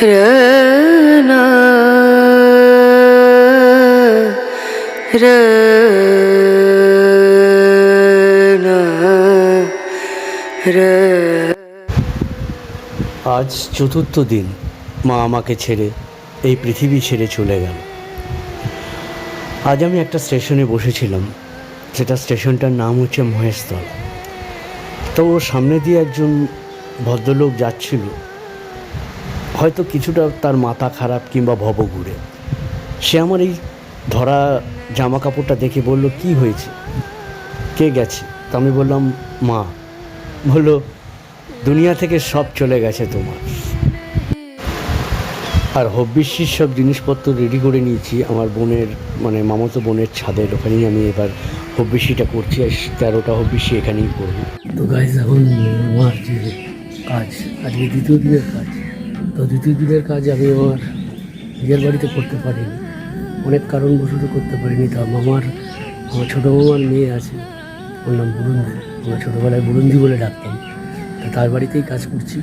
আজ চতুর্থ দিন। মা আমাকে ছেড়ে এই পৃথিবী ছেড়ে চলে গেল। আজ আমি একটা স্টেশনে বসেছিলাম। সেটা স্টেশনটার নাম হচ্ছে মহেশতলা। তো ওর সামনে দিয়ে একজন ভদ্রলোক যাচ্ছিল। হয়তো কিছুটা তার মাথা খারাপ কিংবা ভবঘুরে। সে আমার এই ধরা জামা কাপড়টা দেখে বলল, কি হয়েছে? কে গেছে? তো আমি বললাম, মা। বলল, দুনিয়া থেকে সব চলে গেছে তোমার। আর হব্বিষ্যির সব জিনিসপত্র রেডি করে নিয়েছি। আমার বোনের মানে মামাতো বোনের ছাদের ওখানেই আমি এবার হব্বিষ্যিটা করছি, আর তেরোটা হব্বিষ্যি এখানেই করব। তো গাইজ এখন আমার যে কাজ, আজকে দ্বিতীয় দিনের কাজ তো দ্বিতীয় দিনের কাজ আমি আমার নিজের বাড়িতে করতে পারিনি অনেক কারণবশত করতে পারিনি। তা মামার, আমার ছোটো মামার মেয়ে আছে, ওর নাম বুরুন্দি। আমরা ছোটোবেলায় বুরুন্দি বলে ডাকতাম। তো তার বাড়িতেই কাজ করছি।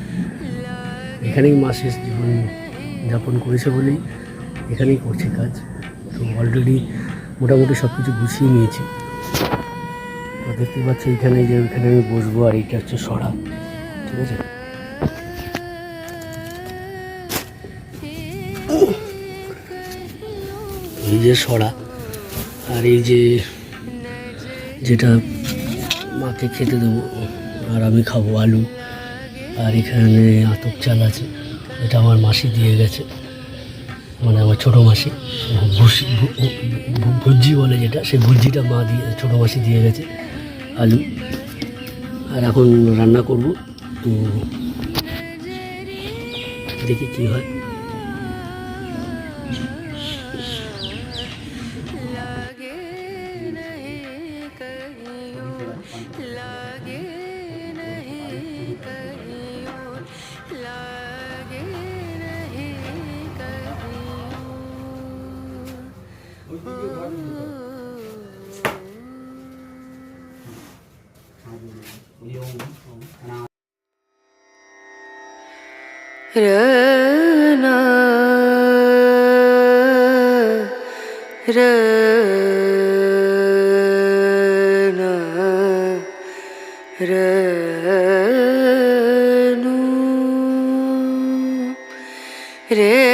এখানেই মা শেষ জীবন যাপন করেছে বলেই এখানেই করছি কাজ। তো অলরেডি মোটামুটি সব কিছু গুছিয়ে নিয়েছি। তো দেখতে পাচ্ছি এখানে যে ওইখানে আমি বসবো আর এইটা হচ্ছে সরা ঠিক আছে? এই যে সরা আর এই যে যেটা মাকে খেতে দেবো, আর আমি খাব আলু। আর এখানে আতপ চাল আছে, এটা আমার মাসি দিয়ে গেছে। মানে আমার ছোটো মাসি, ভুসি ভুজি বলে যেটা, সেই ভুজিটা মা দিয়ে, ছোটো মাসি দিয়ে গেছে আলু। আর এখন রান্না করব, তো দেখি কী হয়। रना रना रनु रे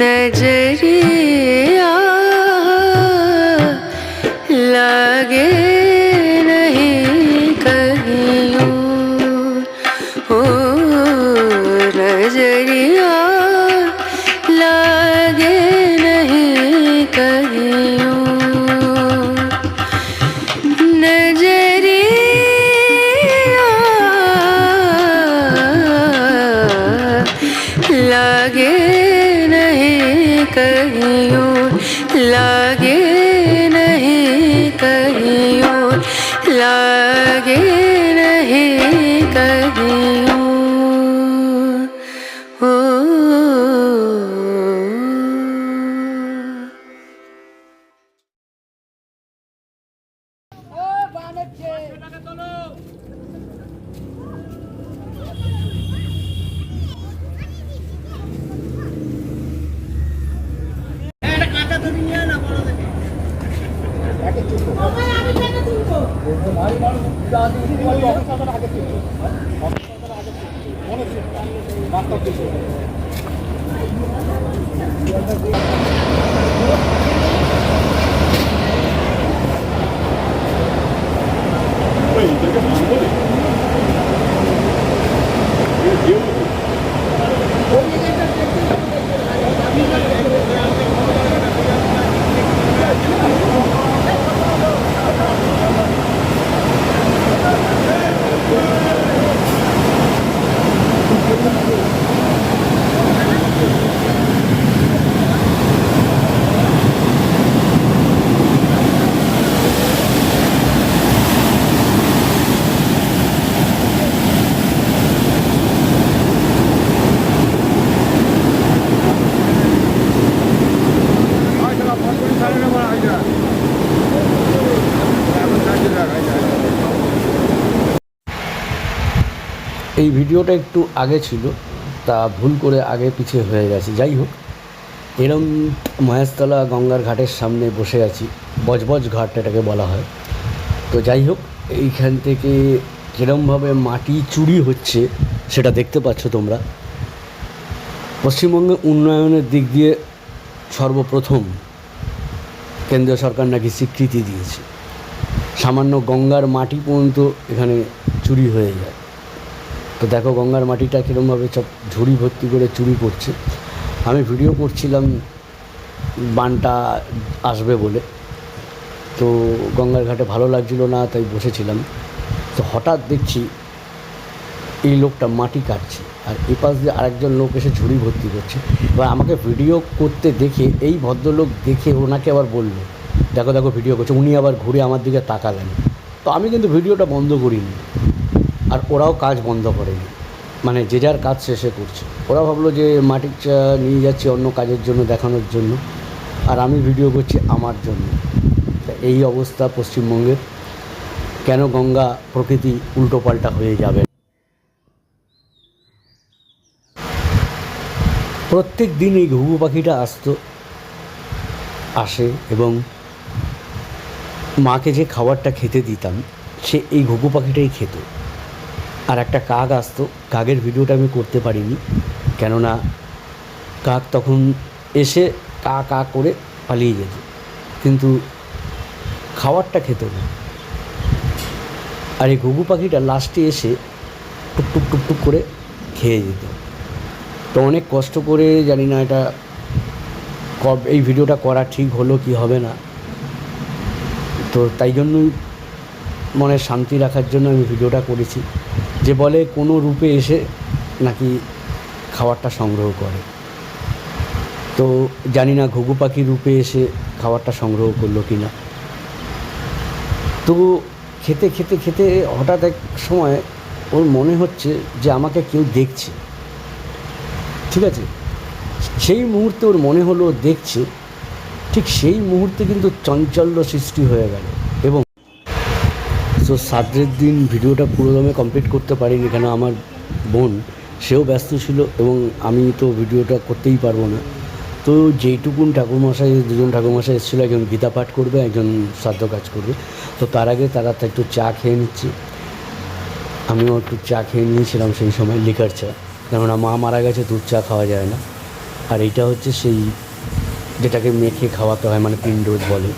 नजरी মনে এই ভিডিওটা একটু আগে ছিল, তা ভুল করে আগে পিছিয়ে হয়ে গেছে। যাই হোক, এরম মহেশতলা গঙ্গার ঘাটের সামনে বসে আছি, বজবজ ঘাট এটাকে বলা হয়। তো যাই হোক, এইখান থেকে কীরমভাবে মাটি চুরি হচ্ছে সেটা দেখতে পাচ্ছ তোমরা। পশ্চিমবঙ্গে উন্নয়নের দিক দিয়ে সর্বপ্রথম কেন্দ্রীয় সরকার নাকি স্বীকৃতি দিয়েছে। সামান্য গঙ্গার মাটি পর্যন্ত এখানে চুরি হয়ে যায়। তো দেখো গঙ্গার মাটিটা কীরমভাবে সব ঝুড়ি ভর্তি করে চুরি করছে। আমি ভিডিও করছিলাম, বানটা আসবে বলে। তো গঙ্গার ঘাটে ভালো লাগছিল না, তাই বসেছিলাম। তো হঠাৎ দেখছি এই লোকটা মাটি কাটছে, আর এ পাশ দিয়ে আরেকজন লোক এসে ঝুড়ি ভর্তি করছে। এবার আমাকে ভিডিও করতে দেখে, এই ভদ্রলোক দেখে ওনাকে আবার বলল, দেখো দেখো, ভিডিও করছে। উনি আবার ঘুরে আমার দিকে তাকালেন। তো আমি কিন্তু ভিডিওটা বন্ধ করিনি। আর ওরাও কাজ বন্ধ করেনি। মানে যে যার কাজ শেষে করছে। ওরা ভাবলো যে মাটিটা নিয়ে যাচ্ছে অন্য কাজের জন্য, দেখানোর জন্য। আর আমি ভিডিও করছি আমার জন্য। এই অবস্থা পশ্চিমবঙ্গের। কেন গঙ্গা প্রকৃতি উল্টোপাল্টা হয়ে যাবে? প্রত্যেক দিন এই ঘুঘু পাখিটা আসতো, আসে এবং মাকে যে খাবারটা খেতে দিতাম, সে এই ঘুঘু পাখিটাই খেত। আর একটা কাক আসতো। কাকের ভিডিওটা আমি করতে পারিনি, কেননা কাক তখন এসে কা কা করে পালিয়ে যেত, কিন্তু খাবারটা খেত না। আর এই ঘুঘু পাখিটা লাস্টে এসে টুক টুক টুক টুক করে খেয়ে যেত। তো অনেক কষ্ট করে, জানি না এটা কব- এই ভিডিওটা করা ঠিক হলো কি হবে না। তো তাই জন্যই মনে শান্তি রাখার জন্য আমি ভিডিওটা করেছি। যে বলে কোনো রূপে এসে নাকি খাবারটা সংগ্রহ করে। তো জানি না ঘুঘু পাখি রূপে এসে খাবারটা সংগ্রহ করল কি না তো খেতে খেতে খেতে হঠাৎ এক সময় ওর মনে হচ্ছে যে আমাকে কেউ দেখছে। ঠিক আছে? সেই মুহূর্তে ওর মনে হলো দেখছে, ঠিক সেই মুহূর্তে কিন্তু চঞ্চল্য সৃষ্টি হয়ে গেল। তো সাদ্রের দিন ভিডিওটা পুরোদমে কমপ্লিট করতে পারিনি কেন আমার বোন, সেও ব্যস্ত ছিল এবং আমি তো ভিডিওটা করতেই পারব না। তো যেইটুকুন ঠাকুরমশাই, দুজন ঠাকুরমশাই এসেছিল, একজন গীতা পাঠ করবে, একজন শ্রাদ্ধ কাজ করবে। তো তার আগে তারা তো একটু চা খেয়ে নিচ্ছে। আমিও একটু চা খেয়ে নিয়েছিলাম সেই সময় লিকার চা। কেননা মা মারা গেছে, দুধ চা খাওয়া যায় না। আর এইটা হচ্ছে সেই, যেটাকে মেখে খাওয়াতে হয় মানে পিণ্ডোজ বলে।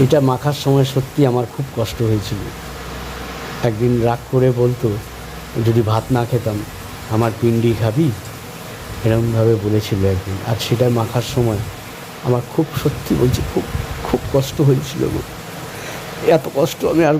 এটা মাখার সময় সত্যি আমার খুব কষ্ট হয়েছিল। একদিন রাগ করে বলতো, যদি ভাত না খেতাম, আমার পিন্ডি খাবি? এরকমভাবে বলেছিল একদিন। আর সেটা মাখার সময় আমার খুব সত্যি বলছি, খুব খুব কষ্ট হয়েছিল এত কষ্ট আমি আর